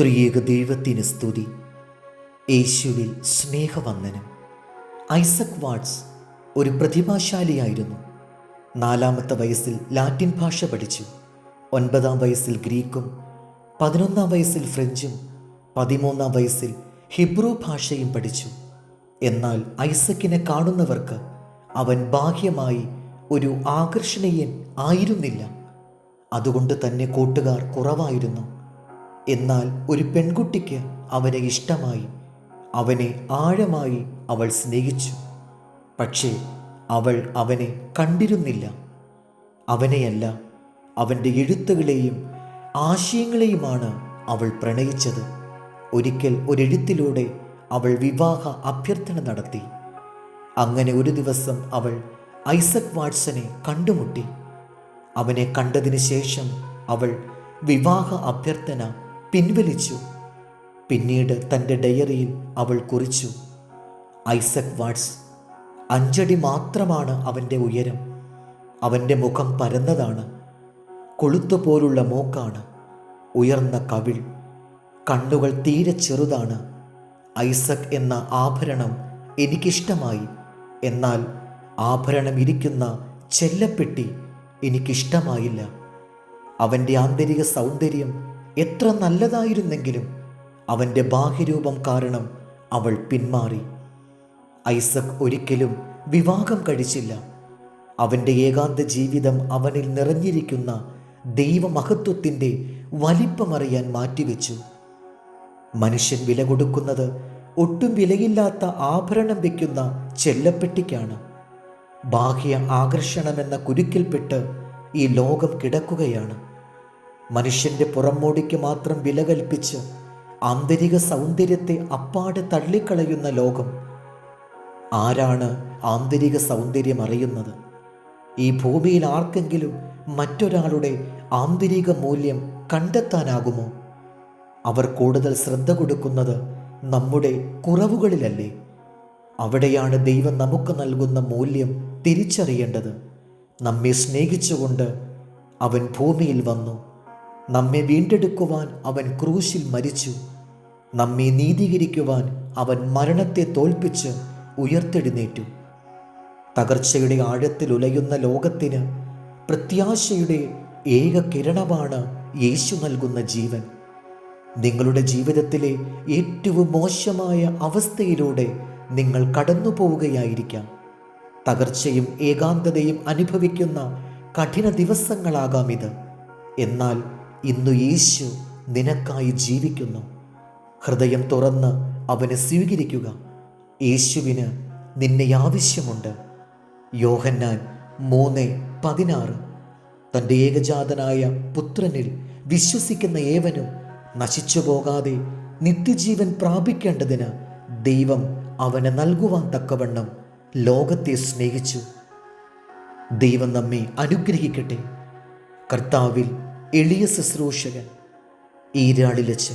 ത്രിയേക ദൈവത്തിന് സ്തുതി. യേശുവിൽ സ്നേഹവന്ദനം. ഐസക് വാട്സ് ഒരു പ്രതിഭാശാലിയായിരുന്നു. നാലാമത്തെ വയസ്സിൽ ലാറ്റിൻ ഭാഷ പഠിച്ചു. ഒൻപതാം വയസ്സിൽ ഗ്രീക്കും പതിനൊന്നാം വയസ്സിൽ ഫ്രഞ്ചും പതിമൂന്നാം വയസ്സിൽ ഹിബ്രു ഭാഷയും പഠിച്ചു. എന്നാൽ ഐസക്കിനെ കാണുന്നവർക്ക് അവൻ ബാഹ്യമായി ഒരു ആകർഷണീയൻ ആയിരുന്നില്ല. അതുകൊണ്ട് തന്നെ കൂട്ടുകാർ കുറവായിരുന്നു. എന്നാൽ ഒരു പെൺകുട്ടിക്ക് അവനെ ഇഷ്ടമായി അവനെ ആഴമായി അവൾ സ്നേഹിച്ചു. പക്ഷേ അവൾ അവനെ കണ്ടിരുന്നില്ല. അവനെയല്ല അവന്റെ എഴുത്തുകളെയും ആശയങ്ങളെയുമാണ് അവൾ പ്രണയിച്ചത്. ഒരിക്കൽ ഒരെഴുത്തിലൂടെ അവൾ വിവാഹ അഭ്യർത്ഥന നടത്തി. അങ്ങനെ ഒരു ദിവസം അവൾ ഐസക് വാട്സനെ കണ്ടുമുട്ടി. അവനെ കണ്ടതിന് ശേഷം അവൾ വിവാഹ അഭ്യർത്ഥന പിൻവലിച്ചു. പിന്നീട് തന്റെ ഡയറിയിൽ അവൾ കുറിച്ചു. ഐസക് വാട്സ് അഞ്ചടി മാത്രമാണ് അവന്റെ ഉയരം. അവന്റെ മുഖം പരന്നതാണ്. കൊളുത്തു പോലുള്ള മൂക്കാണ്. ഉയർന്ന കവിൾ. കണ്ണുകൾ തീരെ ചെറുതാണ്. ഐസക് എന്ന ആഭരണം എനിക്കിഷ്ടമായി. എന്നാൽ ആഭരണം ഇരിക്കുന്ന ചെല്ലപ്പെട്ടി എനിക്കിഷ്ടമായില്ല. അവന്റെ ആന്തരിക സൗന്ദര്യം എത്ര നല്ലതായിരുന്നെങ്കിലും അവന്റെ ബാഹ്യരൂപം കാരണം അവൾ പിന്മാറി. ഐസക് ഒരിക്കലും വിവാഹം കഴിച്ചില്ല. അവന്റെ ഏകാന്ത ജീവിതം അവനിൽ നിറഞ്ഞിരിക്കുന്ന ദൈവമഹത്വത്തിന്റെ വലിപ്പമറിയാൻ മാറ്റിവെച്ചു. മനുഷ്യൻ വില കൊടുക്കുന്നത് ഒട്ടും വിലയില്ലാത്ത ആഭരണം വയ്ക്കുന്ന ചെല്ലപ്പെട്ടിക്കാണ്. ബാഹ്യ ആകർഷണമെന്ന കുരുക്കിൽപ്പെട്ട് ഈ ലോകം കിടക്കുകയാണ്. മനുഷ്യന്റെ പുറമോടിക്ക് മാത്രം വില കൽപ്പിച്ച് ആന്തരിക സൗന്ദര്യത്തെ അപ്പാടെ തള്ളിക്കളയുന്ന ലോകം. ആരാണ് ആന്തരിക സൗന്ദര്യം അറിയുന്നത്? ഈ ഭൂമിയിൽ ആർക്കെങ്കിലും മറ്റൊരാളുടെ ആന്തരിക മൂല്യം കണ്ടെത്താനാകുമോ? അവർ കൂടുതൽ ശ്രദ്ധ കൊടുക്കുന്നത് നമ്മുടെ കുറവുകളിലല്ലേ? അവിടെയാണ് ദൈവം നമുക്ക് നൽകുന്ന മൂല്യം തിരിച്ചറിയേണ്ടത്. നമ്മെ സ്നേഹിച്ചുകൊണ്ട് അവൻ ഭൂമിയിൽ വന്നു. നമ്മെ വീണ്ടെടുക്കുവാൻ അവൻ ക്രൂശിൽ മരിച്ചു. നമ്മെ നീതീകരിക്കുവാൻ അവൻ മരണത്തെ തോൽപ്പിച്ച് ഉയർത്തെഴുന്നേറ്റു. തകർച്ചയുടെ ആഴത്തിൽ ഉലയുന്ന ലോകത്തിന് പ്രത്യാശയുടെ ഏക കിരണമാണ് യേശു നൽകുന്ന ജീവൻ. നിങ്ങളുടെ ജീവിതത്തിലെ ഏറ്റവും മോശമായ അവസ്ഥയിലൂടെ നിങ്ങൾ കടന്നു പോവുകയായിരിക്കാം തകർച്ചയും ഏകാന്തതയും അനുഭവിക്കുന്ന കഠിന ദിവസങ്ങളാകാം ഇത്. എന്നാൽ ഇന്നു യേശു നിനക്കായി ജീവിക്കുന്നു. ഹൃദയം തുറന്ന് അവനെ സ്വീകരിക്കുക. യേശുവിന് നിന്നെ ആവശ്യമുണ്ട്. യോഹന്നാൻ മൂന്ന് പതിനാറ്. തന്റെ ഏകജാതനായ പുത്രനിൽ വിശ്വസിക്കുന്ന ഏവനും നശിച്ചു പോകാതെ നിത്യജീവൻ പ്രാപിക്കേണ്ടതിന് ദൈവം അവനെ നൽകുവാൻ തക്കവണ്ണം ലോകത്തെ സ്നേഹിച്ചു. ദൈവം നമ്മെ അനുഗ്രഹിക്കട്ടെ. കർത്താവിൽ എളിയ ശുശ്രൂഷകൻ ഈരാളിലച്ച്